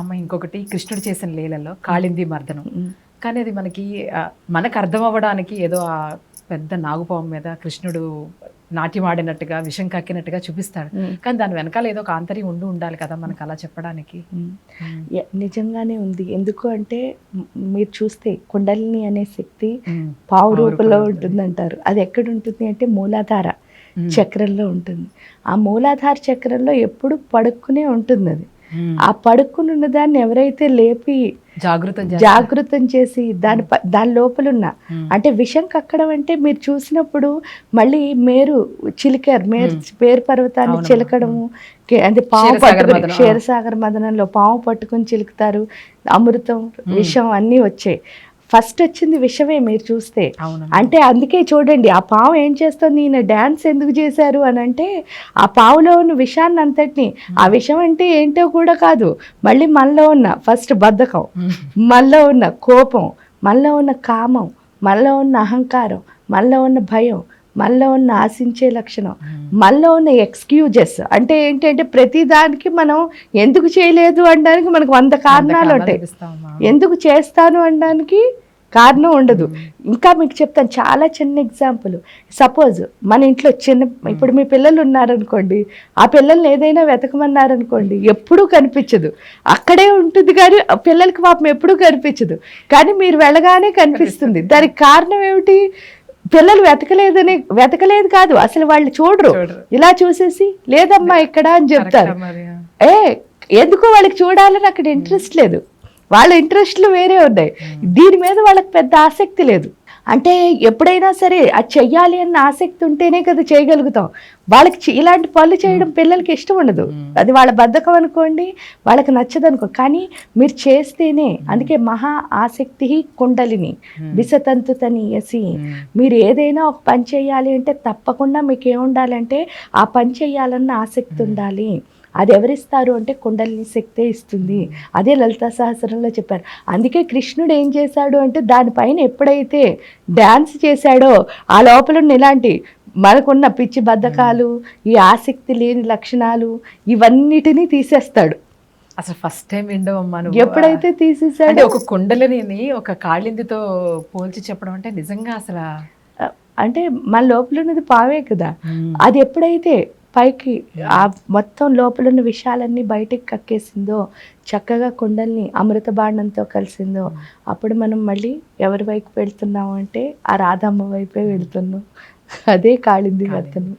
అమ్మ ఇంకొకటి కృష్ణుడు చేసిన లీలలో కాళింది మర్దనం. కానీ అది మనకి మనకు అర్థం అవ్వడానికి ఏదో ఆ పెద్ద నాగుపాము మీద కృష్ణుడు నాట్యం ఆడినట్టుగా విషం కక్కినట్టుగా చూపిస్తాడు. కానీ దాని వెనకాల ఏదో ఒక ఆంతర్యం ఉండి ఉండాలి కదా మనకు అలా చెప్పడానికి నిజంగానే ఉంది ఎందుకు అంటే మీరు చూస్తే కుండలిని అనే శక్తి. పావు రూపంలో ఉంటుంది అంటారు అది ఎక్కడ ఉంటుంది అంటే మూలాధార. చక్రంలో ఉంటుంది ఆ మూలాధార చక్రంలో ఎప్పుడు పడుక్కునే ఉంటుంది అది. ఆ పడుక్కుని ఉన్న దాన్ని ఎవరైతే లేపి జాగృతం. జాగృతం చేసి దాని దాని లోపలున్న. అంటే విషం కక్కడం అంటే మీరు చూసినప్పుడు మళ్ళీ మేరు చిలికారు మేరు పేరు పర్వతాన్ని. చిలకడము అంటే పాము పట్టుకుని. క్షీరసాగర మదనంలో పాము పట్టుకుని చిలుకుతారు అమృతం విషం అన్నీ వచ్చాయి ఫస్ట్ వచ్చింది విషమే మీరు చూస్తే. అంటే అందుకే చూడండి ఆ పాము ఏం చేస్తుంది? ఈయన డ్యాన్స్ ఎందుకు చేశారు అని అంటే ఆ పావులో ఉన్న విషాన్ని అంతటిని ఆ విషం అంటే ఏంటో కూడా కాదు. మళ్ళీ మనలో ఉన్న ఫస్ట్ బద్ధకం. మనలో ఉన్న కోపం మనలో ఉన్న కామం మనలో ఉన్న అహంకారం మనలో ఉన్న భయం మనలో ఉన్న ఆశించే లక్షణం మనలో ఉన్న ఎక్స్క్యూజెస్. అంటే ఏంటంటే ప్రతి దానికి మనం ఎందుకు చేయలేదు అనడానికి మనకు వంద కారణాలు ఉంటాయి. ఎందుకు చేస్తాను అనడానికి కారణం ఉండదు. ఇంకా మీకు చెప్తాను చాలా చిన్న ఎగ్జాంపుల్. సపోజ్ మన ఇంట్లో చిన్న ఇప్పుడు మీ పిల్లలు ఉన్నారనుకోండి ఆ పిల్లల్ని ఏదైనా వెతకమన్నారనుకోండి ఎప్పుడూ కనిపించదు. అక్కడే ఉంటుంది కానీ పిల్లలకి పాపం ఎప్పుడూ కనిపించదు. కానీ మీరు వెళ్ళగానే కనిపిస్తుంది. దానికి కారణం ఏమిటి? పిల్లలు వెతకలేదని వెతకలేదు కాదు. అసలు వాళ్ళు చూడరు. ఇలా చూసేసి లేదమ్మా ఇక్కడ అని చెప్తారు? ఏ ఎందుకు వాళ్ళకి చూడాలని అక్కడ ఇంట్రెస్ట్ లేదు. వాళ్ళ ఇంట్రెస్ట్లు వేరే ఉన్నాయి. దీని మీద వాళ్ళకి పెద్ద ఆసక్తి లేదు. అంటే ఎప్పుడైనా సరే అది చెయ్యాలి అన్న ఆసక్తి ఉంటేనే కదా చేయగలుగుతాం. వాళ్ళకి ఇలాంటి పనులు చేయడం పిల్లలకి ఇష్టం ఉండదు. అది వాళ్ళ బద్ధకం అనుకోండి వాళ్ళకి నచ్చదు అనుకో. కానీ మీరు చేస్తేనే అందుకే మహా ఆసక్తి కుండలిని విసతంతు తనీయసి మీరు ఏదైనా ఒక పని చేయాలి అంటే తప్పకుండా మీకు ఏముండాలంటే ఆ పని చేయాలన్న ఆసక్తి ఉండాలి. అది ఎవరిస్తారు అంటే కుండలిని శక్తే ఇస్తుంది. అదే లలితా సహస్రంలో చెప్పారు. అందుకే కృష్ణుడు ఏం చేశాడు అంటే దానిపైన ఎప్పుడైతే డ్యాన్స్ చేశాడో ఆ లోపల ఉన్న ఇలాంటి మనకున్న పిచ్చి బద్ధకాలు ఈ ఆసక్తి లేని లక్షణాలు ఇవన్నిటినీ తీసేస్తాడు. అసలు ఫస్ట్ టైం విండవమ్మా నువ్వు. ఎప్పుడైతే తీసేసాడో ఒక కుండలిని ఒక కాళిందితో పోల్చి చెప్పడం అంటే నిజంగా అసలు? అంటే మన లోపల ఉన్నది పావే కదా. అది ఎప్పుడైతే పైకి ఆ మొత్తం లోపల ఉన్న విషయాలన్నీ బయటికి కక్కేసిందో చక్కగా కుండల్ని అమృత బాణంతో కలిసిందో అప్పుడు మనం మళ్ళీ ఎవరి వైపు వెళ్తున్నాము అంటే ఆ రాధమ్మ వైపే వెళ్తున్నాం. అదే కాళింది వర్తనం